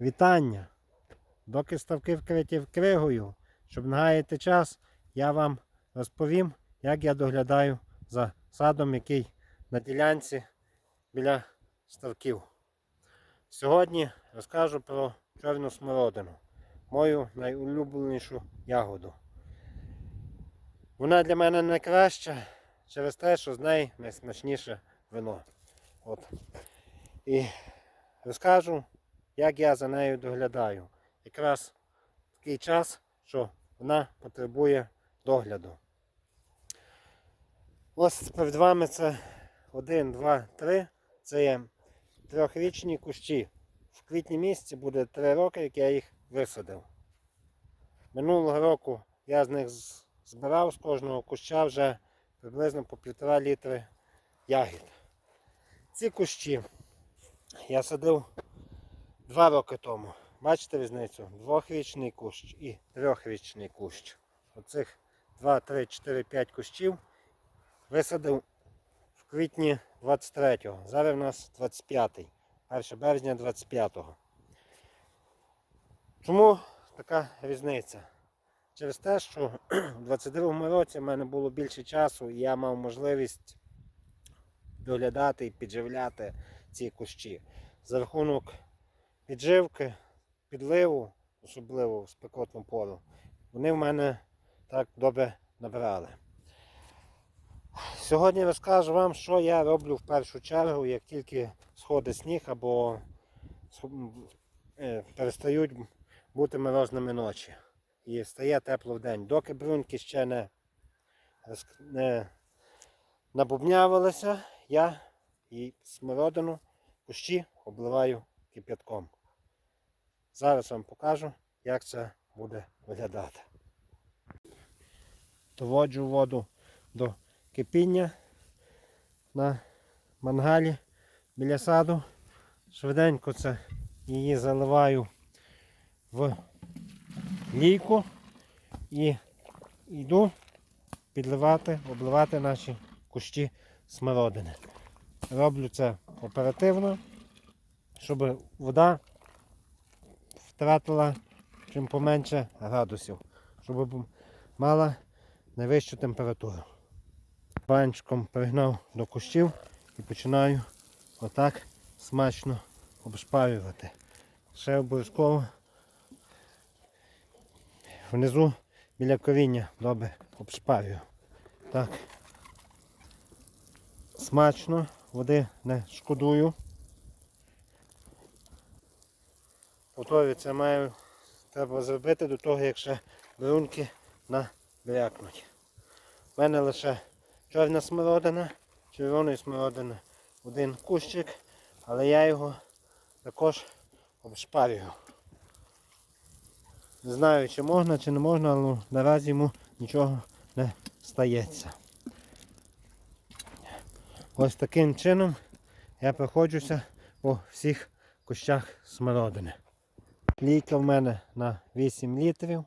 Вітання! Доки ставки вкриті кригою, щоб не гаяти час, я вам розповім, як я доглядаю за садом, який на ділянці біля ставків. Сьогодні розкажу про чорну смородину, мою найулюбленішу ягоду. Вона для мене найкраща через те, що з неї найсмачніше вино. От. І розкажу, як я за нею доглядаю. Якраз такий час, що вона потребує догляду. Ось перед вами це 1, 2, 3. Це є трьохрічні кущі. В квітні місяці буде 3 роки, як я їх висадив. Минулого року я з них збирав з кожного куща вже приблизно по півтора літри ягід. Ці кущі я садив два роки тому. Бачите різницю? Двохрічний кущ і трьохрічний кущ. Оцих 2, 3, 4, 5 кущів висадив в квітні 23-го. Зараз у нас 25-й. 1 березня 25-го. Чому така різниця? Через те, що в 22-му році в мене було більше часу і я мав можливість доглядати і підживляти ці кущі. За рахунок підживки, підливу, особливо в спекотну пору, вони в мене так добре набрали. Сьогодні розкажу вам, що я роблю в першу чергу, як тільки сходить сніг або е, перестають бути морозними ночі. І стає тепло в день. Доки бруньки ще не, не набубнявилися, я і смородину кущі обливаю кип'ятком. Зараз вам покажу, як це буде виглядати. Доводжу воду до кипіння на мангалі біля саду. Швиденько це її заливаю в лійку і йду підливати, обливати наші кущі смородини. Роблю це оперативно, щоб вода втратила чим поменше градусів, щоб мала найвищу температуру. Банчиком пригнав до кущів і починаю отак смачно обшпарювати. Ще обов'язково внизу біля коріння добре обшпарюю. Так. Смачно, води не шкодую. Готові це маю треба зробити до того, як ще брунки набрякнуть. У мене лише чорна смородина, червоної смородини один кущик, але я його також обшпарюю. Не знаю, чи можна, чи не можна, але наразі йому нічого не стається. Ось таким чином я проходжуся по всіх кущах смородини. Лійка в мене на 8 літрів.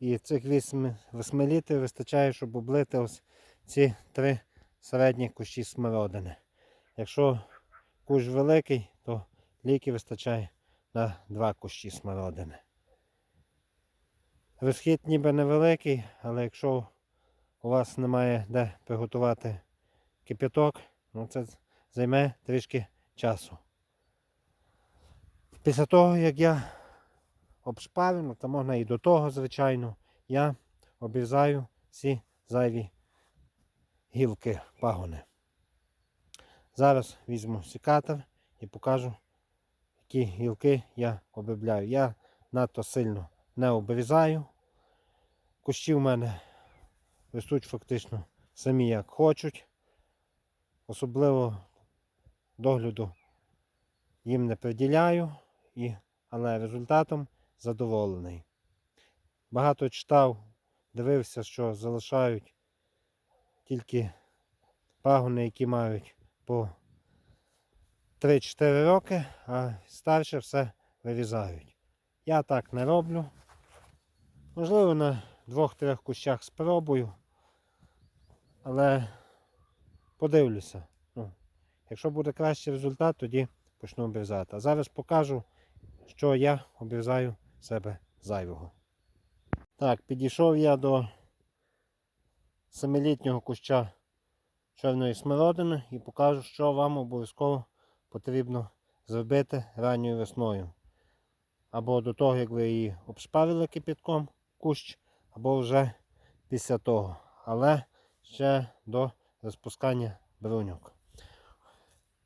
І цих 8, 8 літрів вистачає, щоб облити ось ці три середні кущі смородини. Якщо кущ великий, то ліки вистачає на 2 кущі смородини. Розхід ніби невеликий, але якщо у вас немає де приготувати кипяток, ну це займе трішки часу. Після того, як я обшпарю, ну, то можна і до того, звичайно, я обрізаю всі зайві гілки пагони. Зараз візьму секатор і покажу, які гілки я обробляю. Я надто сильно не обрізаю. Кущі в мене ростуть фактично самі як хочуть. Особливо догляду їм не приділяю, і, але результатом задоволений. Багато читав, дивився, що залишають тільки пагони, які мають по 3-4 роки, а старше все вирізають. Я так не роблю. Можливо, на двох-трьох кущах спробую, але подивлюся. Ну, якщо буде кращий результат, тоді почну обрізати. А зараз покажу, що я обрізаю себе зайвого. Так, підійшов я до семилітнього куща чорної смородини і покажу, що вам обов'язково потрібно зробити ранньою весною. Або до того, як ви її обшпарили кипятком кущ, або вже після того. Але ще до розпускання бруньок.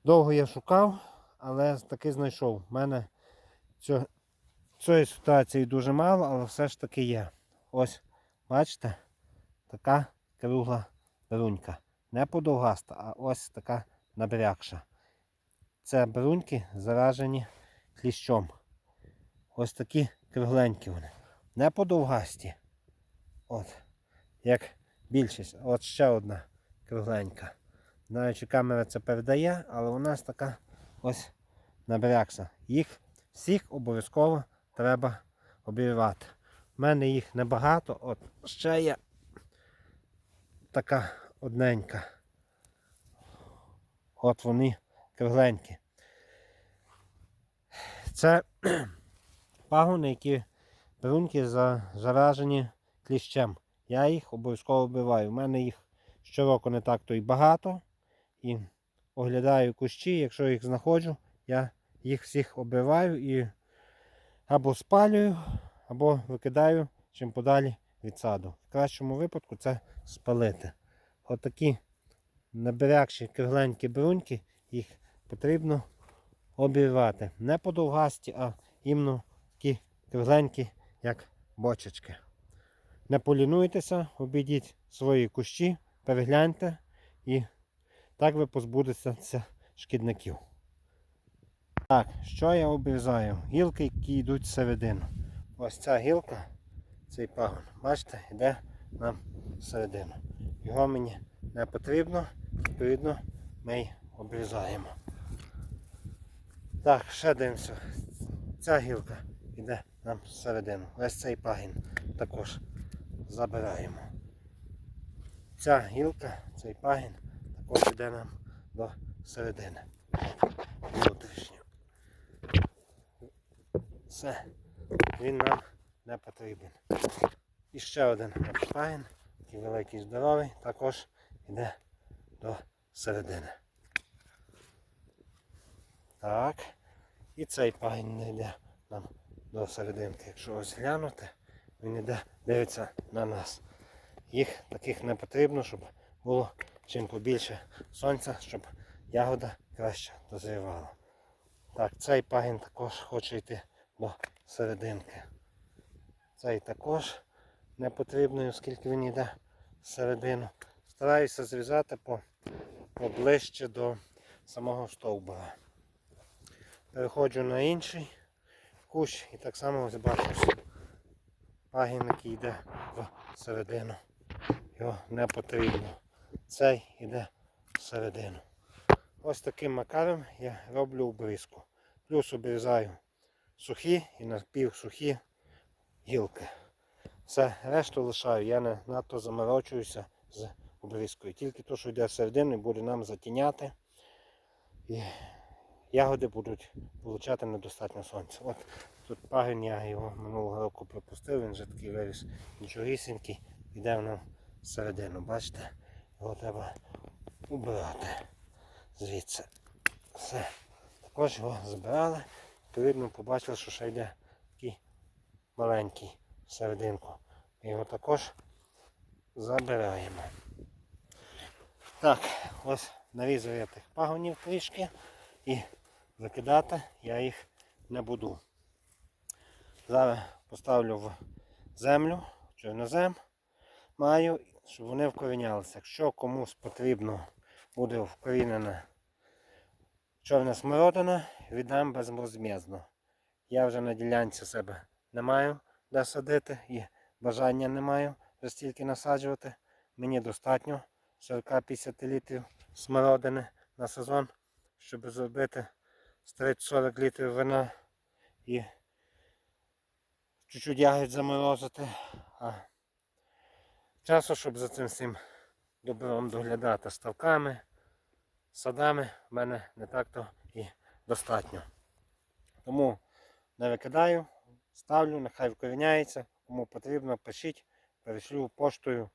Довго я шукав, але таки знайшов. У мене цієї ситуації дуже мало, але все ж таки є. Ось, бачите, така кругла брунька. Не подовгаста, а ось така набрякша. Це бруньки заражені кліщом. Ось такі кругленькі вони. Не подовгасті. От. Як більшість. От ще одна кругленька. Знаю, чи камера це передає, але у нас така ось набрякша. Їх всіх обов'язково треба обірвати. У мене їх небагато, от ще є така одненька. От вони кругленькі. Це пагони, які бруньки заражені кліщем. Я їх обов'язково вбиваю. У мене їх щороку не так то й багато. І оглядаю кущі, якщо їх знаходжу, я їх всіх оббиваю і або спалюю, або викидаю чим подалі від саду. В кращому випадку це спалити. Отакі набирякші кругленькі бруньки, їх потрібно обірвати. Не подовгасті, а іменно такі кругленькі, як бочечки. Не полінуйтеся, обійдіть свої кущі, перегляньте і так ви позбудетеся шкідників. Так, що я обрізаю? Гілки, які йдуть всередину. Ось ця гілка, цей пагон, бачите, йде нам всередину. Його мені не потрібно, відповідно, ми й обрізаємо. Так, ще дивимося. Ця гілка йде нам всередину. Ось цей пагін також забираємо. Ця гілка, цей пагін також йде нам до середини. Внутрішньо. Все, він нам не потрібен. І ще один пагін, такий великий здоровий, також йде до середини. Так. І цей пагін не йде нам до серединки. Якщо ось глянути, він йде, дивиться на нас. Їх таких не потрібно, щоб було чим побільше сонця, щоб ягода краще дозрівала. Так, цей пагін також хоче йти до серединки. Цей також не потрібний, оскільки він йде всередину. Стараюся зрізати по, поближче до самого стовбура. Переходжу на інший кущ і так само ось бачу, що йде в середину. Його не потрібно. Цей йде всередину. Ось таким макаром я роблю обрізку. Плюс обрізаю сухі і напівсухі гілки. Все, решту лишаю. Я не надто заморочуюся з обрізкою. Тільки те, що йде всередину, буде нам затіняти. І ягоди будуть получати недостатньо сонця. От тут пагін я його минулого року пропустив, він вже такий виріс нічогісінький, йде воно всередину. Бачите? Його треба убирати звідси. Все. Також його збирали. Відповідно, побачили, що ще йде такий маленький всерединку. Ми його також забираємо. Так, ось нарізав я тих пагонів трішки і викидати я їх не буду. Зараз поставлю в землю, чорнозем маю, щоб вони вкорінялися. Якщо комусь потрібно буде вкорінена чорна смородина, віддам безвозмездно. Я вже на ділянці себе не маю де садити і бажання не маю вже стільки насаджувати. Мені достатньо 40-50 літрів смородини на сезон, щоб зробити з 30-40 літрів вина і чуть-чуть ягід заморозити. А часу, щоб за цим всім добром доглядати ставками, садами в мене не так-то і достатньо. Тому не викидаю, ставлю, нехай вкоріняється. Кому потрібно, пишіть, перешлю поштою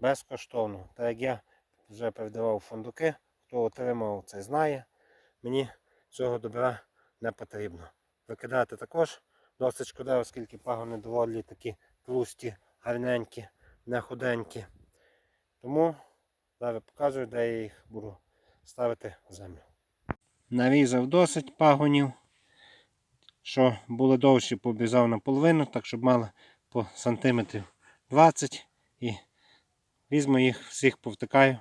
безкоштовно. Так як я вже передавав фундуки, хто отримав, це знає. Мені цього добра не потрібно. Викидати також досить шкода, оскільки пагони доволі такі тлусті, гарненькі, не худенькі. Тому зараз покажу, де я їх буду ставити землю. Нарізав досить пагонів, що були довші, побізав наполовину, так щоб мали по сантиметрів 20 і візьму їх всіх повтикаю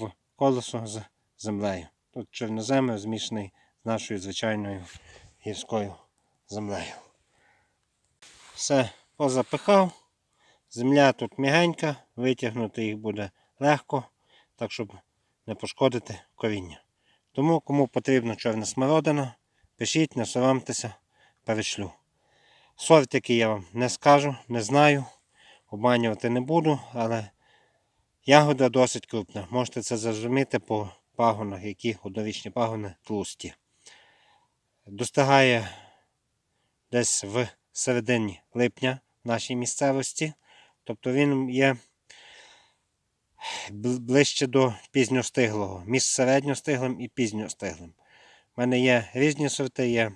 в колесо з землею. Тут чорноземер змішаний з нашою звичайною гірською землею. Все позапихав. Земля тут м'ягенька, витягнути їх буде легко, так щоб не пошкодити коріння. Тому, кому потрібна чорна смородина, пишіть, не соромтеся, перешлю. Сорт, який я вам не скажу, не знаю, обманювати не буду, але ягода досить крупна. Можете це зрозуміти по пагонах, які однорічні пагони тлусті. Достигає десь в середині липня нашій місцевості. Тобто він є ближче до пізньостиглого, між середньостиглим і пізньостиглим. У мене є різні сорти, є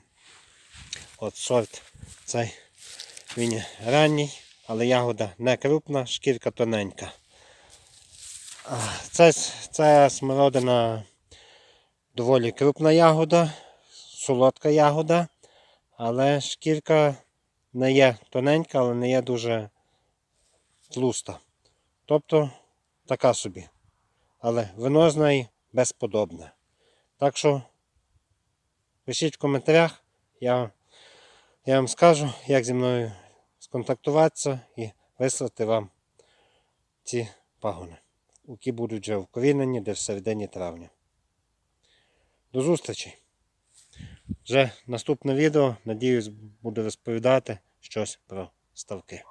от сорт цей він ранній, але ягода не крупна, шкірка тоненька. Це, це смородина доволі крупна ягода, солодка ягода, але шкірка не є тоненька, але не є дуже тлуста. Тобто така собі. Але вино з неї безподобне. Так що пишіть в коментарях, я, я вам скажу, як зі мною сконтактуватися і вислати вам ці пагони, які будуть вже вкорінені десь в середині травня. До зустрічі! Вже наступне відео, надіюсь, буду розповідати щось про ставки.